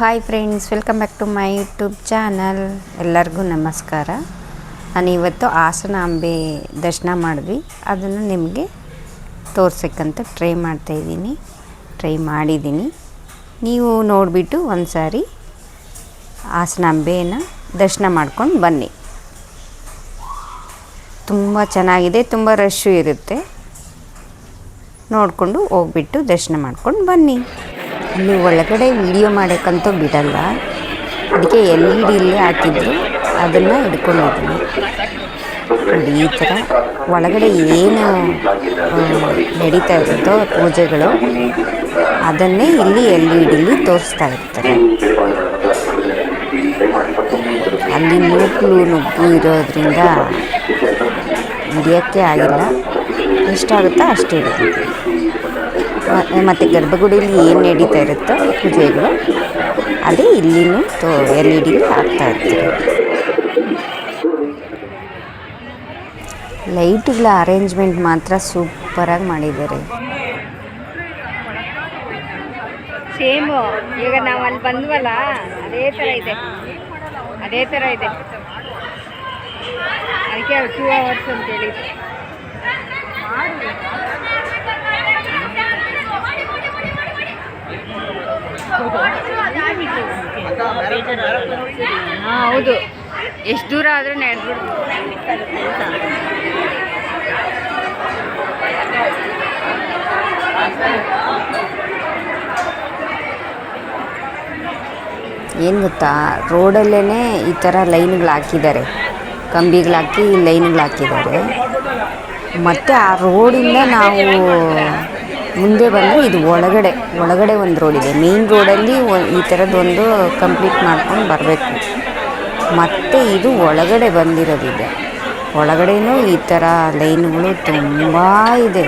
Hi friends welcome back to my YouTube channel ಎಲ್ಲರಿಗೂ ನಮಸ್ಕಾರ. ನಾನು ಇವತ್ತು ಹಾಸನಾಂಬೆ ದರ್ಶನ ಮಾಡಿದ್ವಿ. ಅದನ್ನು ನಿಮಗೆ ತೋರ್ಸಕ್ಕಂತ ಟ್ರೈ ಮಾಡ್ತಾಯಿದ್ದೀನಿ ಟ್ರೈ ಮಾಡಿದ್ದೀನಿ. ನೀವು ನೋಡಿಬಿಟ್ಟು ಒಂದು ಸಾರಿ ಹಾಸನಾಂಬೆನ ದರ್ಶನ ಮಾಡ್ಕೊಂಡು ಬನ್ನಿ. ತುಂಬ ಚೆನ್ನಾಗಿದೆ, ತುಂಬ ರಶ್ಶು ಇರುತ್ತೆ. ನೋಡಿಕೊಂಡು ಹೋಗ್ಬಿಟ್ಟು ದರ್ಶನ ಮಾಡ್ಕೊಂಡು ಬನ್ನಿ. ಅಲ್ಲಿ ಒಳಗಡೆ ವಿಡಿಯೋ ಮಾಡೋಕ್ಕಂತೂ ಬಿಡಲ್ಲ. ಅದಕ್ಕೆ ಎಲ್ ಇ ಡಿಲಿ ಹಾಕಿದ್ರು. ಅದನ್ನು ಹೋಗ್ತೀನಿ. ನೋಡಿ, ಈ ಥರ ಒಳಗಡೆ ಏನು ನಡೀತಾ ಇರುತ್ತೋ ಪೂಜೆಗಳು, ಅದನ್ನೇ ಇಲ್ಲಿ ಎಲ್ ಇ ಡಿಲಿ ತೋರಿಸ್ತಾ ಇರ್ತಾರೆ. ಅಲ್ಲಿ ನೂಕ್ಲು ನುಗ್ಗು ಇರೋದ್ರಿಂದ ಹಿಡಿಯೋಕ್ಕೆ ಆಗಿಲ್ಲ. ಎಷ್ಟಾಗುತ್ತೋ ಅಷ್ಟು. ಇಡೋದು ಮತ್ತು ಗರ್ಭಗುಡಿಯಲ್ಲಿ ಏನು ನಡೀತಾ ಇರುತ್ತೋ ಪೂಜೆಗಳು, ಅದೇ ಇಲ್ಲಿನೂ ತೋ, ಎಲ್ ಇ ಡಿಲಿ ಆಗ್ತಾ ಇರ್ತದೆ ಲೈಟ್ಗಳ ಅರೇಂಜ್ಮೆಂಟ್ ಮಾತ್ರ ಸೂಪರಾಗಿ ಮಾಡಿದ್ದಾರೆ. ಸೇಮು, ಈಗ ನಾವು ಅಲ್ಲಿ ಬಂದ್ವಲ್ಲ, ಅದೇ ಥರ ಇದೆ. ಅದೇ ಥರ ಇದೆ. ಅದಕ್ಕೆ ಟೂ ಅವರ್ಸ್ ಅಂತೇಳಿ ಹಾಂ, ಹೌದು. ಎಷ್ಟು ದೂರ ಆದ್ರೆ ನಡೆದ್ಬಿಡ್ತು. ಏನು ಗೊತ್ತಾ? ರೋಡಲ್ಲೇ ಈ ಥರ ಲೈನ್ಗಳು ಹಾಕಿದ್ದಾರೆ. ಕಂಬಿಗಳು ಹಾಕಿ ಲೈನ್ಗಳು ಹಾಕಿದ್ದಾರೆ. ಮತ್ತು ಆ ರೋಡಿಂದ ನಾವು ಮುಂದೆ ಬಂದರೆ ಇದು ಒಳಗಡೆ ಒಳಗಡೆ ಒಂದು ರೋಡ್ ಇದೆ. ಮೇನ್ ರೋಡಲ್ಲಿ ಈ ಥರದ್ದೊಂದು ಕಂಪ್ಲೀಟ್ ಮಾಡ್ಕೊಂಡು ಬರಬೇಕು. ಮತ್ತು ಇದು ಒಳಗಡೆ ಬಂದಿರೋದಿದೆ. ಒಳಗಡೆನೂ ಈ ಥರ ಲೈನ್ಗಳು ತುಂಬ ಇದೆ.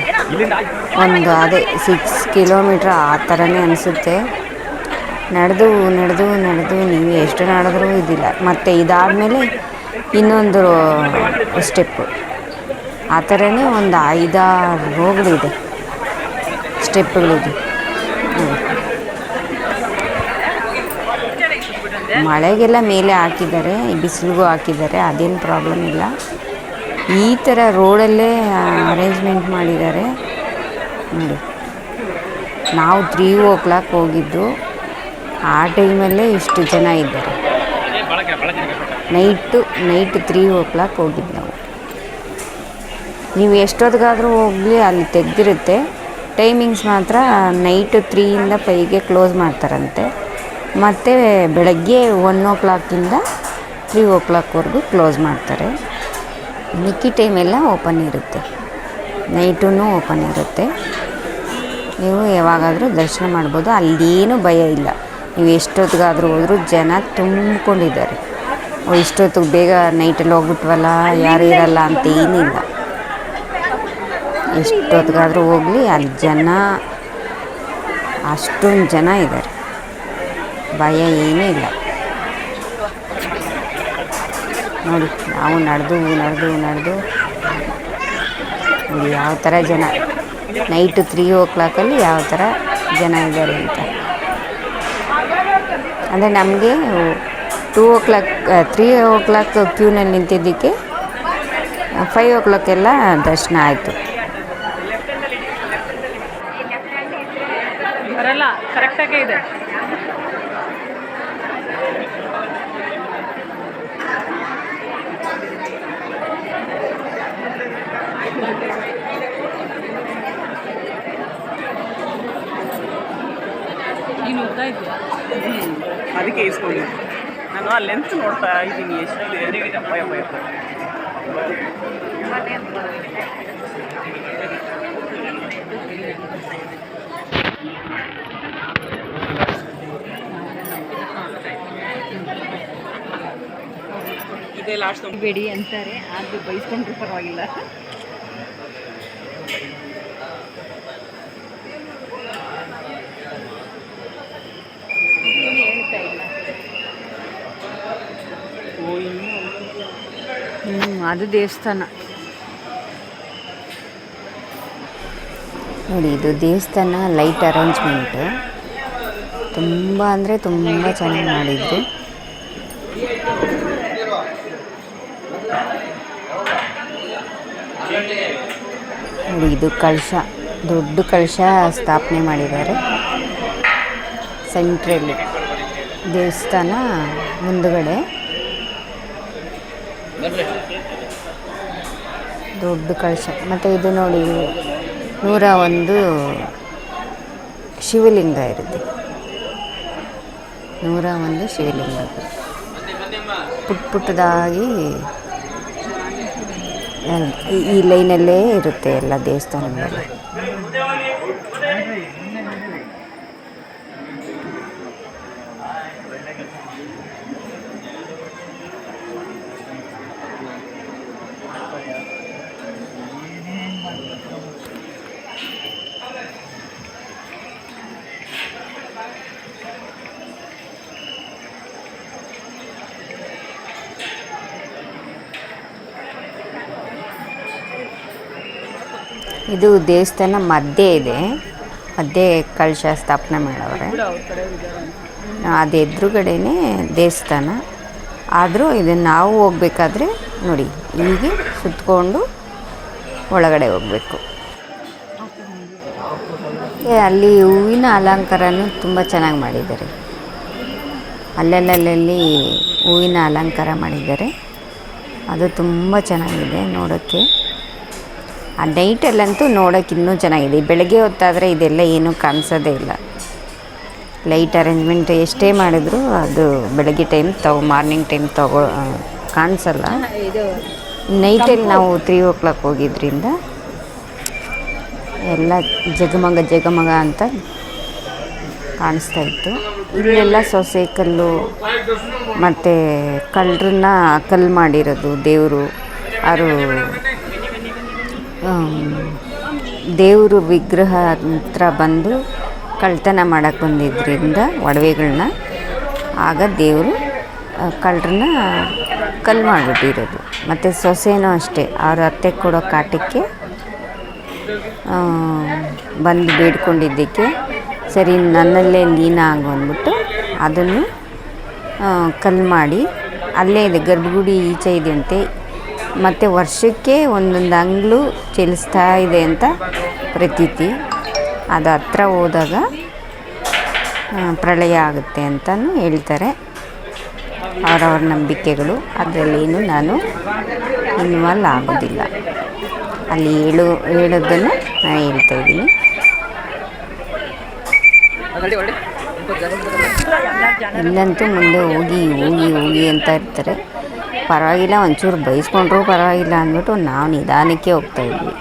ಒಂದು ಅದೇ ಸಿಕ್ಸ್ ಕಿಲೋಮೀಟ್ರ್ ಆ ಥರನೇ ಅನಿಸುತ್ತೆ. ನಡೆದು ನಡೆದು ನಡೆದು ನೀವು ಎಷ್ಟು ನಡೆದ್ರೂ ಇದಿಲ್ಲ. ಮತ್ತು ಇದಾದಮೇಲೆ ಇನ್ನೊಂದು ಸ್ಟೆಪ್ಪು ಆ ಥರನೇ ಒಂದು ಐದಾರು ರೋಗಳಿದೆ ಸ್ಟೆಪ್ಗಳಿದೆ. ಮಳೆಗೆಲ್ಲ ಮೇಲೆ ಹಾಕಿದ್ದಾರೆ ಬಿಸಿಲಿಗೂ ಹಾಕಿದ್ದಾರೆ, ಅದೇನು ಪ್ರಾಬ್ಲಮ್ ಇಲ್ಲ. ಈ ಥರ ರೋಡಲ್ಲೇ ಅರೇಂಜ್ಮೆಂಟ್ ಮಾಡಿದ್ದಾರೆ. ನೋಡಿ. ನಾವು ತ್ರೀ ಓ ಕ್ಲಾಕ್ ಹೋಗಿದ್ದು, ಆ ಟೈಮಲ್ಲೇ ಇಷ್ಟು ಜನ ಇದ್ದಾರೆ. Night night three o'clock ಹೋಗಿದ್ದು ನಾವು ಎಷ್ಟೊತ್ತಿಗಾದರೂ ಹೋಗಲಿ, ಅಲ್ಲಿ ತೆಗೆದಿರುತ್ತೆ. ಟೈಮಿಂಗ್ಸ್ ಮಾತ್ರ ನೈಟ್ ತ್ರೀಯಿಂದ ಫೈವ್ಗೆ ಕ್ಲೋಸ್ ಮಾಡ್ತಾರಂತೆ. ಮತ್ತು ಬೆಳಗ್ಗೆ ಒನ್ ಓ ಕ್ಲಾಕಿಂದ ತ್ರೀ ಓ ಕ್ಲಾಕ್ವರೆಗೂ ಕ್ಲೋಸ್ ಮಾಡ್ತಾರೆ. ಮಿಕ್ಕಿ ಟೈಮೆಲ್ಲ ಓಪನ್ ಇರುತ್ತೆ. ನೈಟೂ ಓಪನ್ ಇರುತ್ತೆ. ನೀವು ಯಾವಾಗಾದರೂ ದರ್ಶನ ಮಾಡ್ಬೋದು. ಅಲ್ಲೇನೂ ಭಯ ಇಲ್ಲ. ನೀವು ಎಷ್ಟೊತ್ತಿಗಾದರೂ ಹೋದರೂ ಜನ ತುಂಬಿಕೊಂಡಿದ್ದಾರೆ. ಇಷ್ಟೊತ್ತಿಗೆ ಬೇಗ ನೈಟಲ್ಲಿ ಹೋಗ್ಬಿಟ್ವಲ್ಲ, ಯಾರು ಇರಲ್ಲ ಅಂತ ಏನಿಲ್ಲ. ಎಷ್ಟೊತ್ತಿಗಾದರೂ ಹೋಗಲಿ, ಅಲ್ಲಿ ಜನ, ಅಷ್ಟೊಂದು ಜನ ಇದ್ದಾರೆ ಭಯ ಏನೂ ಇಲ್ಲ. ನೋಡಿ, ನಾವು ನಡೆದು ನಡೆದು ನಡೆದು, ನೋಡಿ ಯಾವ ಥರ ಜನ. ನೈಟು ತ್ರೀ ಓ ಕ್ಲಾಕಲ್ಲಿ ಯಾವ ಥರ ಜನ ಇದ್ದಾರೆ ಅಂತ. ಅಂದರೆ ನಮಗೆ two o'clock three o'clock ಕ್ಯೂನಲ್ಲಿ ನಿಂತಿದ್ದಕ್ಕೆ ಫೈವ್ ಓ ಕ್ಲಾಕೆಲ್ಲ ದರ್ಶನ ಆಯಿತು. ಕರೆಕ್ಟಾಗೇ ಇದೆ. ನೀನು ಓದ್ತಾ ಇದೆಯಾ? ಅದಕ್ಕೆ ಇಸ್ಕೊಂಡು ನಾನು ಆ ಲೆಂತ್ ನೋಡ್ತಾ ಇದ್ದೀನಿ ಎಷ್ಟಿದೆ ಭಯ ಭಯ ಇದೇ ಲಾಸ್ಟ್ ಬೇಡಿ ಅಂತಾರೆ, ಆದರೂ ಬೈಸ್ಕೊಂಡ್ರು ಪರವಾಗಿಲ್ಲ. ಹೇಳ್ತಾ ಇಲ್ಲ. ಹ್ಞೂ ಅದು ದೇವಸ್ಥಾನ. ನೋಡಿ, ಇದು ದೇವಸ್ಥಾನ ಲೈಟ್ ಅರೇಂಜ್ಮೆಂಟ್. ತುಂಬ ಅಂದರೆ ತುಂಬ ಚೆನ್ನಾಗಿ ಮಾಡಿದ್ರು. ಇದು ಕಳಶ, ದೊಡ್ಡ ಕಳಶ ಸ್ಥಾಪನೆ ಮಾಡಿದ್ದಾರೆ. ಸೆಂಟ್ರಲ್ಲಿ ದೇವಸ್ಥಾನ ಮುಂದುಗಡೆ. ದೊಡ್ಡ ಕಳಶ. ಮತ್ತು ಇದು ನೋಡಿ, ನೂರ ಒಂದು ಶಿವಲಿಂಗ ಇರುತ್ತೆ. ನೂರ ಒಂದು ಶಿವಲಿಂಗ. ಪುಟ್ ಪುಟ್ಟದಾಗಿ ಈ- ಲೈನಲ್ಲೇ ಇರುತ್ತೆ ಎಲ್ಲ ದೇವಸ್ಥಾನಗಳಲ್ಲಿ ಇದು ದೇವಸ್ಥಾನ ಮಧ್ಯೆ ಇದೆ. ಮಧ್ಯೆ ಕಳಶ ಸ್ಥಾಪನೆ ಮಾಡವ್ರೆ ಅದು ಎದುರುಗಡೆನೆ ದೇವಸ್ಥಾನ. ಆದರೂ ಇದನ್ನು ನಾವು ಹೋಗ್ಬೇಕಾದ್ರೆ ನೋಡಿ, ಹೀಗೆ ಸುತ್ತಕೊಂಡು ಒಳಗಡೆ ಹೋಗಬೇಕು. ಅಲ್ಲಿ ಹೂವಿನ ಅಲಂಕಾರನೂ ತುಂಬ ಚೆನ್ನಾಗಿ ಮಾಡಿದ್ದಾರೆ. ಅಲ್ಲಲ್ಲಲ್ಲಿ ಹೂವಿನ ಅಲಂಕಾರ ಮಾಡಿದ್ದಾರೆ. ಅದು ತುಂಬ ಚೆನ್ನಾಗಿದೆ ನೋಡೋಕ್ಕೆ. ಆ ನೈಟಲ್ಲಂತೂ ನೋಡೋಕೆ ಇನ್ನೂ ಚೆನ್ನಾಗಿದೆ ಬೆಳಗ್ಗೆ ಹೊತ್ತಾದರೆ ಇದೆಲ್ಲ ಏನೂ ಕಾಣಿಸೋದೇ ಇಲ್ಲ. ಲೈಟ್ ಅರೇಂಜ್ಮೆಂಟ್ ಎಷ್ಟೇ ಮಾಡಿದ್ರು ಅದು ಬೆಳಗ್ಗೆ ಟೈಮ್ ತಗೋ ಮಾರ್ನಿಂಗ್ ಟೈಮ್ ತಗೋ ಕಾಣಿಸಲ್ಲ. ನೈಟಲ್ಲಿ ನಾವು ತ್ರೀ ಓ ಕ್ಲಾಕ್ ಹೋಗಿದ್ರಿಂದ ಎಲ್ಲ ಜಗಮಗ ಜಗಮಗ ಅಂತ ಕಾಣಿಸ್ತಾ ಇತ್ತು. ಇಲ್ಲೆಲ್ಲ ಸೊಸೆ ಕಲ್ಲು ಮತ್ತು ಕಳ್ಳರನ್ನ ಕಲ್ಲು ಮಾಡಿರೋದು ದೇವರು. ಅವರು ದೇವರು ವಿಗ್ರಹ ಹತ್ರ ಬಂದು ಕಳ್ತನ ಮಾಡಕ್ಕೆ ಬಂದಿದ್ದರಿಂದ ಒಡವೆಗಳನ್ನ ಆಗ ದೇವರು ಕಳ್ಳರನ್ನ ಕಲ್ಲು ಮಾಡಿಬಿಟ್ಟಿರೋದು. ಮತ್ತು ಸೊಸೆನೂ ಅಷ್ಟೇ, ಅವ್ರ ಅತ್ತೆ ಕೊಡೋ ಕಾಟಕ್ಕೆ ಬಂದು ಬೇಡ್ಕೊಂಡಿದ್ದಕ್ಕೆ, ಸರಿ, ನನ್ನಲ್ಲೇ ಲೀನ ಆಗು ಅಂದ್ಬಿಟ್ಟು ಅದನ್ನು ಕಲ್ ಮಾಡಿ, ಅಲ್ಲೇ ಇದೆ, ಗರ್ಭಗುಡಿ ಈಚೆ ಇದೆ ಅಂತೆ ಮತ್ತು ವರ್ಷಕ್ಕೆ ಒಂದೊಂದು ಅಂಗ್ಲು ಚಲಿಸ್ತಾ ಇದೆ ಅಂತ ಪ್ರತೀತಿ. ಅದು ಹತ್ರ ಹೋದಾಗ ಪ್ರಳಯ ಆಗುತ್ತೆ ಅಂತಲೂ ಹೇಳ್ತಾರೆ. ಅವರವ್ರ ನಂಬಿಕೆಗಳು. ಅದರಲ್ಲೇನು ನಾನು ಇನ್ವಾಲ್ವ್ ಆಗೋದಿಲ್ಲ. ಅಲ್ಲಿ ಹೇಳು, ಹೇಳೋದನ್ನು ನಾನು ಹೇಳ್ತಾ ಇದ್ದೀನಿ. ಇಲ್ಲಂತೂ ಮುಂದೆ ಹೋಗಿ ಹೋಗಿ ಹೋಗಿ ಅಂತ ಇರ್ತಾರೆ. ಪರವಾಗಿಲ್ಲ, ಒಂಚೂರು ಬೈಸ್ಕೊಂಡ್ರೂ ಪರವಾಗಿಲ್ಲ ಅಂದ್ಬಿಟ್ಟು ನಾವು ನಿಧಾನಕ್ಕೆ ಹೋಗ್ತಾ ಇದ್ವಿ.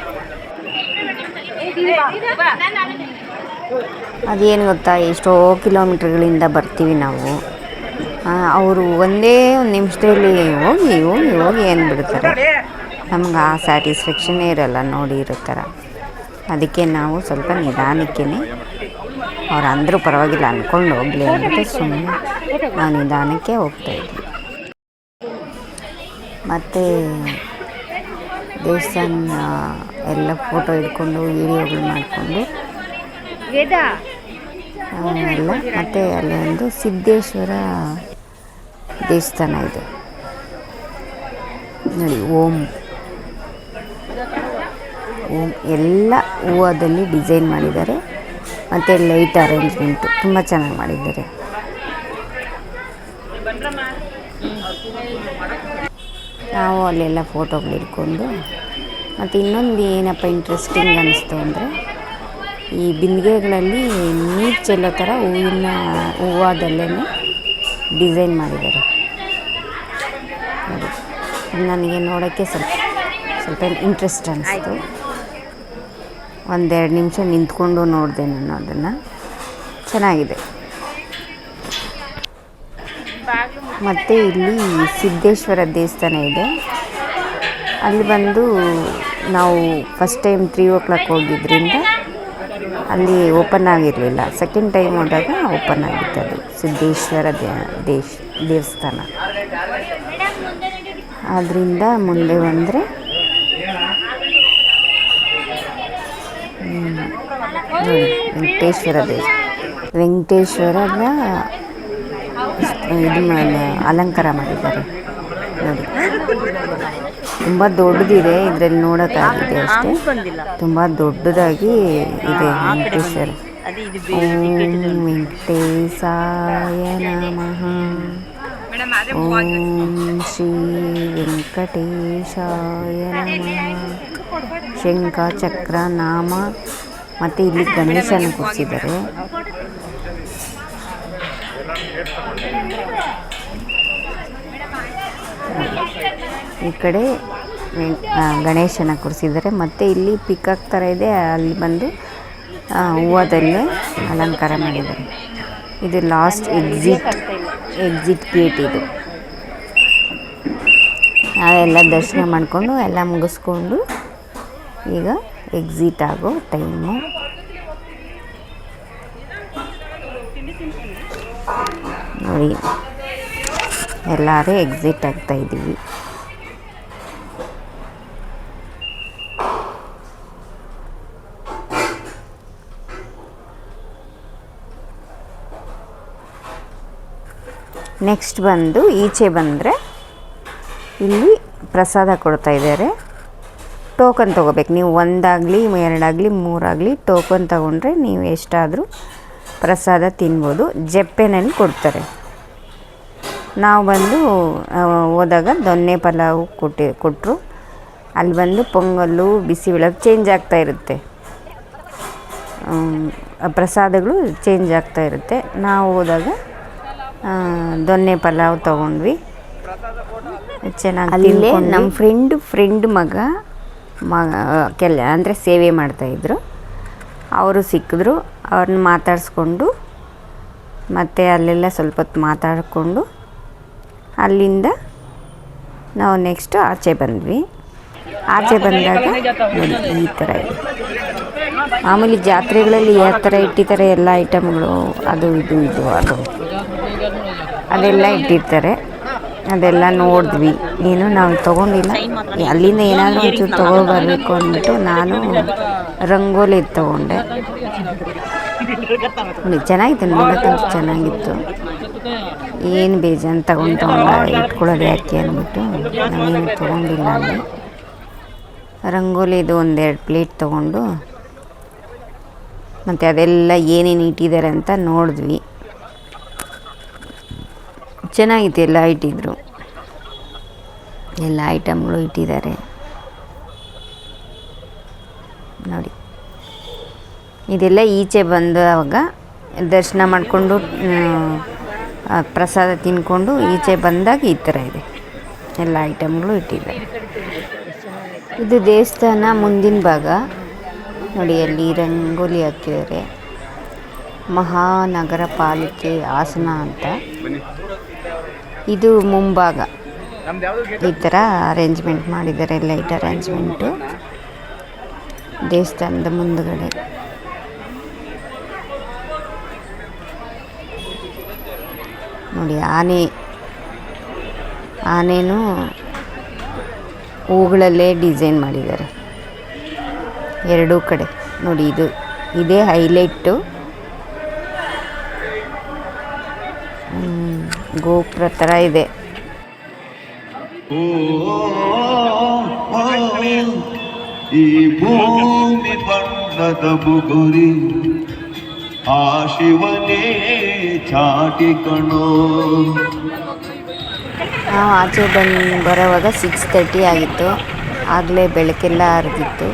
ಅದೇನು ಗೊತ್ತಾ, ಎಷ್ಟೋ ಕಿಲೋಮೀಟ್ರ್ಗಳಿಂದ ಬರ್ತೀವಿ ನಾವು. ಅವರು ಒಂದೇ ಒಂದು ನಿಮಿಷದಲ್ಲಿ ಹೋಗಿ ಹೋಗಿ ಹೋಗಿ ಅಂದ್ಬಿಡ್ತಾರೆ ನಮ್ಗೆ ಆ ಸ್ಯಾಟಿಸ್ಫ್ಯಾಕ್ಷನ್ನೇ ಇರಲ್ಲ ನೋಡಿ ಇರೋ ಥರ. ಅದಕ್ಕೆ ನಾವು ಸ್ವಲ್ಪ ನಿಧಾನಕ್ಕೇ ಅವ್ರು ಅಂದರೂ ಪರವಾಗಿಲ್ಲ ಅಂದ್ಕೊಂಡು ಹೋಗಲಿ ಅಂದ್ಬಿಟ್ಟು ಸುಮ್ಮನೆ ನಾವು ನಿಧಾನಕ್ಕೆ ಹೋಗ್ತಾ ಇದ್ವಿ. ಮತ್ತು ದೇವಸ್ಥಾನ ಎಲ್ಲ ಫೋಟೋ ಹಿಡ್ಕೊಂಡು ವೀಡಿಯೋಗಳು ಮಾಡಿಕೊಂಡು. ಎಲ್ಲ ಮತ್ತು ಅಲ್ಲಿ ಒಂದು ಸಿದ್ದೇಶ್ವರ ದೇವಸ್ಥಾನ ಇದೆ. ನೋಡಿ ಓಂ. ಓಂ ಎಲ್ಲ ಹೂವದಲ್ಲಿ ಡಿಸೈನ್ ಮಾಡಿದ್ದಾರೆ. ಮತ್ತು ಲೈಟ್ ಅರೇಂಜ್ಮೆಂಟು ತುಂಬ ಚೆನ್ನಾಗಿ ಮಾಡಿದ್ದಾರೆ. ನಾವು ಅಲ್ಲೆಲ್ಲ ಫೋಟೋಗಳು ಹಿಡ್ಕೊಂಡು, ಮತ್ತು ಇನ್ನೊಂದು ಏನಪ್ಪ ಇಂಟ್ರೆಸ್ಟಿಂಗ್ ಅನ್ನಿಸ್ತು ಅಂದರೆ, ಈ ಬಿಂದಿಗೆಗಳಲ್ಲಿ ನೀರು ಚೆಲ್ಲೋ ಥರ ಹೂವಿನ ಹೂವಾದಲ್ಲೇ ಡಿಸೈನ್ ಮಾಡಿದ್ದಾರೆ. ನನಗೆ ನೋಡೋಕ್ಕೆ ಸ್ವಲ್ಪ ಸ್ವಲ್ಪ ಇಂಟ್ರೆಸ್ಟ್ ಅನ್ನಿಸ್ತು ಒಂದೆರಡು ನಿಮಿಷ ನಿಂತ್ಕೊಂಡು ನೋಡಿದೆ ನಾನು ಅದನ್ನು. ಚೆನ್ನಾಗಿದೆ. ಮತ್ತು ಇಲ್ಲಿ ಸಿದ್ದೇಶ್ವರ ದೇವಸ್ಥಾನ ಇದೆ. ಅಲ್ಲಿ ಬಂದು ನಾವು first time three o'clock ಹೋಗಿದ್ದರಿಂದ ಅಲ್ಲಿ ಓಪನ್ ಆಗಿರಲಿಲ್ಲ. ಸೆಕೆಂಡ್ ಟೈಮ್ ಹೋದಾಗ ಓಪನ್ ಆಗಿತ್ತು ಅದು, ಸಿದ್ದೇಶ್ವರ ದೇಶ್, ದೇವಸ್ಥಾನ. ಆದ್ದರಿಂದ ಮುಂದೆ ಬಂದರೆ ವೆಂಕಟೇಶ್ವರ ದೇವ ವೆಂಕಟೇಶ್ವರದ ಇದು ಅಲಂಕಾರ ಮಾಡಿದ್ದಾರೆ. ನೋಡಿ. ತುಂಬ ದೊಡ್ಡದಿದೆ. ಇದರಲ್ಲಿ ನೋಡೋಕ್ಕಾಗಿದೆ ಅಷ್ಟೇ. ತುಂಬ ದೊಡ್ಡದಾಗಿ ಇದೆ ವೆಂಕಟೇಶ್ವರ ಓಂ ವೆಂಕಟೇಶಾಯ ನಮಃ. ಓಂ ಶ್ರೀ ವೆಂಕಟೇಶಾಯ ನಮಃ. ಶಂಖ ಚಕ್ರ ನಾಮ ಮತ್ತು ಇಲ್ಲಿ ಗಣೇಶನ ಕೂರಿಸಿದ್ದಾರೆ. ಈ ಕಡೆ ಗಣೇಶನ ಕೂರಿಸಿದ್ದಾರೆ. ಮತ್ತು ಇಲ್ಲಿ ಪಿಕಾಕ್ ಥರ ಇದೆ. ಅಲ್ಲಿ ಬಂದು ಹೂವದಲ್ಲೇ ಅಲಂಕಾರ ಮಾಡಿದ್ದಾರೆ. ಇದು ಲಾಸ್ಟ್ ಎಕ್ಸಿಟ್ ಎಕ್ಸಿಟ್ ಗೇಟ್ ಇದು. ನಾವೆಲ್ಲ ದರ್ಶನ ಮಾಡಿಕೊಂಡು ಎಲ್ಲ ಮುಗಿಸ್ಕೊಂಡು ಈಗ ಎಕ್ಸಿಟ್ ಆಗೋ ಟೈಮು ನೋಡಿ, ಎಲ್ಲರೂ ಎಕ್ಸಿಟ್ ಆಗ್ತಾ ನೆಕ್ಸ್ಟ್ ಬಂದು ಈಚೆ ಬಂದರೆ ಇಲ್ಲಿ ಪ್ರಸಾದ ಕೊಡ್ತಾ ಇದ್ದಾರೆ. ಟೋಕನ್ ತೊಗೋಬೇಕು. ನೀವು ಒಂದಾಗಲಿ, ಎರಡಾಗಲಿ, ಮೂರಾಗಲಿ ಟೋಕನ್ ತೊಗೊಂಡ್ರೆ ನೀವು ಎಷ್ಟಾದರೂ ಪ್ರಸಾದ ತಿನ್ಬೋದು. ಜಪ್ಪೆನಲ್ಲಿ ಕೊಡ್ತಾರೆ. ನಾವು ಬಂದು ಹೋದಾಗ ದೊನ್ನೆ ಪಲಾವು ಕೊಟ್ಟಿ ಕೊಟ್ಟರು ಅಲ್ಲಿ ಬಂದು ಪೊಂಗಲ್ಲು ಬಿಸಿಬೇಳೆ ಚೇಂಜ್ ಆಗ್ತಾ ಇರುತ್ತೆ. ಪ್ರಸಾದಗಳು ಚೇಂಜ್ ಆಗ್ತಾ ಇರುತ್ತೆ. ನಾವು ಹೋದಾಗ ದೊನ್ನೆ ಪಲಾವ್ ತೊಗೊಂಡ್ವಿ. ಚೆನ್ನಾಗಿ ನಮ್ಮ ಫ್ರೆಂಡ್ ಫ್ರೆಂಡ್ ಮಗ ಮಗ ಕೆಲ ಅಂದರೆ ಸೇವೆ ಮಾಡ್ತಾಯಿದ್ರು ಅವರು ಸಿಕ್ಕಿದ್ರು ಅವ್ರನ್ನ ಮಾತಾಡಿಸ್ಕೊಂಡು ಮತ್ತು ಅಲ್ಲೆಲ್ಲ ಸ್ವಲ್ಪ ಹೊತ್ತು ಮಾತಾಡಿಕೊಂಡು ಅಲ್ಲಿಂದ ನಾವು ನೆಕ್ಸ್ಟು ಆಚೆ ಬಂದ್ವಿ. ಆಚೆ ಬಂದಾಗ ಈ ಥರ ಇದೆ. ಮಾಮೂಲಿ ಜಾತ್ರೆಗಳಲ್ಲಿ ಯಾವ ಥರ ಇಟ್ಟಿದ್ದಾರೆ ಎಲ್ಲ ಐಟಮ್ಗಳು ಅದು ಇದು ಇದು ಅದು. ಅದೆಲ್ಲ ಇಟ್ಟಿರ್ತಾರೆ. ಅದೆಲ್ಲ ನೋಡಿದ್ವಿ. ಏನು ನಾವು ತೊಗೊಂಡಿಲ್ಲ. ಅಲ್ಲಿಂದ ಏನಾದರೂ ಒಂಚೂರು ತೊಗೊಬರ್ಬೇಕು ಅಂದ್ಬಿಟ್ಟು ನಾನು ರಂಗೋಲಿ ತೊಗೊಂಡೆ. ಚೆನ್ನಾಗಿತ್ತು. ನೋಡೋಕ್ಕಂತೂ ಚೆನ್ನಾಗಿತ್ತು. ಏನು ಬೇಜಾನ್ ತಗೊಂಡು ತಗೊಂಡ ಇಟ್ಕೊಳ್ಳೋದು ಯಾಕೆ ಅಂದ್ಬಿಟ್ಟು ನಾವೇನು ತೊಗೊಂಡಿಲ್ಲ ಅಲ್ಲಿ. ರಂಗೋಲಿದು ಒಂದೆರಡು ಪ್ಲೇಟ್ ತೊಗೊಂಡು ಮತ್ತು ಅದೆಲ್ಲ ಏನೇನು ಇಟ್ಟಿದ್ದಾರೆ ಅಂತ ನೋಡಿದ್ವಿ. ಚೆನ್ನಾಗಿತ್ತು ಎಲ್ಲ ಇಟ್ಟಿದ್ರು. ಎಲ್ಲ ಐಟಮ್ಗಳು ಇಟ್ಟಿದ್ದಾರೆ. ನೋಡಿ. ಇದೆಲ್ಲ ಈಚೆ ಬಂದಾಗ ದರ್ಶನ ಮಾಡಿಕೊಂಡು ಪ್ರಸಾದ ತಿನ್ಕೊಂಡು ಈಚೆ ಬಂದಾಗ ಈ ಥರ ಇದೆ. ಎಲ್ಲ ಐಟಮ್ಗಳು ಇಟ್ಟಿದ್ದಾರೆ. ಇದು ದೇವಸ್ಥಾನ ಮುಂದಿನ ಭಾಗ. ನೋಡಿ, ಅಲ್ಲಿ ರಂಗೋಲಿ ಹಾಕಿದ್ದಾರೆ. ಮಹಾನಗರ ಪಾಲಿಕೆ ಆಸನ ಅಂತ. ಇದು ಮುಂಭಾಗ. ಈ ಥರ ಅರೇಂಜ್ಮೆಂಟ್ ಮಾಡಿದ್ದಾರೆ ಲೈಟ್ ಅರೇಂಜ್ಮೆಂಟು ದೇವಸ್ಥಾನದ ಮುಂದುಗಡೆ. ನೋಡಿ ಆನೆ. ಆನೆನೂ ಹೂಗಳಲ್ಲೇ ಡಿಸೈನ್ ಮಾಡಿದ್ದಾರೆ. ಎರಡೂ ಕಡೆ. ನೋಡಿ ಇದು ಇದೇ ಹೈಲೈಟು ಗೋಪುರ ಥರ ಇದೆ. ಈ ಭೂಮಿ ಬಣ್ಣದ ಬುಗುರಿ ಆ ಶಿವನೇ ಚಾಟಿ ಕಣೋ. ನಾವು ಆಚೆ ಬಂದು ಬರೋವಾಗ ಸಿಕ್ಸ್ ತರ್ಟಿ ಆಗಿತ್ತು. ಆಗಲೇ ಬೆಳಕೆಲ್ಲ ಹರಿದಿತ್ತು.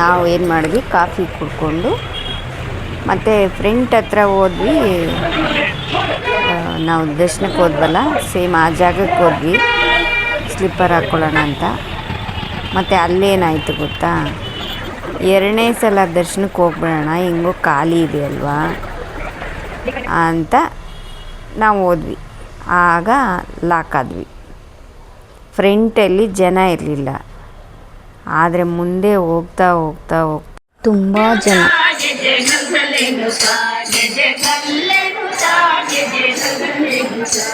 ನಾವು ಏನು ಮಾಡಿದ್ವಿ? ಕಾಫಿ ಕುಡ್ಕೊಂಡು ಮತ್ತು ಫ್ರೆಂಟ್ ಹತ್ರ ಹೋದ್ವಿ. ನಾವು ದರ್ಶನಕ್ಕೆ ಹೋದ್ವಲ್ಲ ಸೇಮ್ ಆ ಜಾಗಕ್ಕೆ ಹೋದ್ವಿ. ಸ್ಲಿಪ್ಪರ್ ಹಾಕ್ಕೊಳ್ಳೋಣ ಅಂತ. ಮತ್ತು ಅಲ್ಲೇನಾಯಿತು ಗೊತ್ತಾ? ಎರಡನೇ ಸಲ ದರ್ಶನಕ್ಕೆ ಹೋಗ್ಬಿಡೋಣ, ಹೆಂಗೋ ಖಾಲಿ ಇದೆ ಅಲ್ವಾ? ಅಂತ ನಾವು ಹೋದ್ವಿ. ಆಗ ಲಾಕ್ ಆದ್ವಿ. ಫ್ರೆಂಟಲ್ಲಿ ಜನ ಇರಲಿಲ್ಲ. ಆದರೆ ಮುಂದೆ ಹೋಗ್ತಾ ಹೋಗ್ತಾ ಹೋಗ್ತಾ ತುಂಬ ಜನ. కల్లెగుసా జయ కల్లెగుసా జయ కల్లెగుసా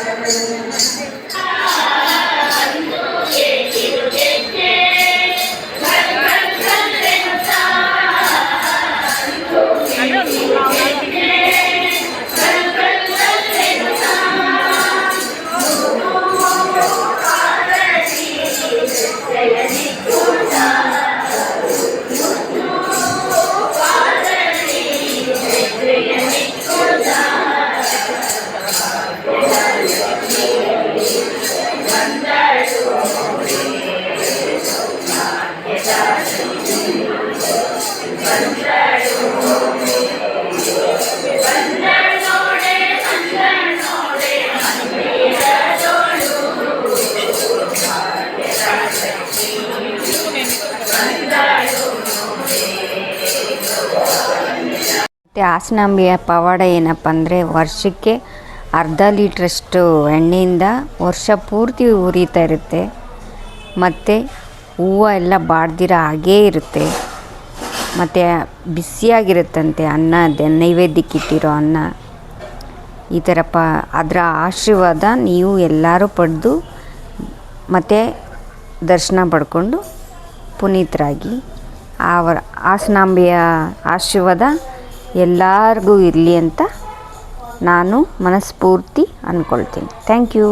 ಹಾಸನಾಂಬೆಯ ಪವಾಡ ಏನಪ್ಪ ಅಂದರೆ ವರ್ಷಕ್ಕೆ ಅರ್ಧ ಲೀಟ್ರಷ್ಟು ಎಣ್ಣೆಯಿಂದ ವರ್ಷ ಪೂರ್ತಿ ಉರಿತಾ ಇರುತ್ತೆ. ಮತ್ತು ಹೂವು ಎಲ್ಲ ಬಾಡ್ದಿರ ಹಾಗೇ ಇರುತ್ತೆ. ಮತ್ತು ಬಿಸಿಯಾಗಿರುತ್ತಂತೆ ಅನ್ನ, ದ, ನೈವೇದ್ಯಕ್ಕೆ ಇಟ್ಟಿರೋ ಅನ್ನ. ಈ ಥರ ಪ, ಅದರ ಆಶೀರ್ವಾದ ನೀವು ಎಲ್ಲರೂ ಪಡೆದು ಮತ್ತು ದರ್ಶನ ಪಡ್ಕೊಂಡು ಪುನೀತರಾಗಿ ಆ ಆಸನಾಂಬೆಯ ಆಶೀರ್ವಾದ ಎಲ್ಲರಿಗೂ ಇರಲಿ ಅಂತ ನಾನು ಮನಸ್ಫೂರ್ತಿ ಅಂದ್ಕೊಳ್ತೀನಿ ಥ್ಯಾಂಕ್ ಯು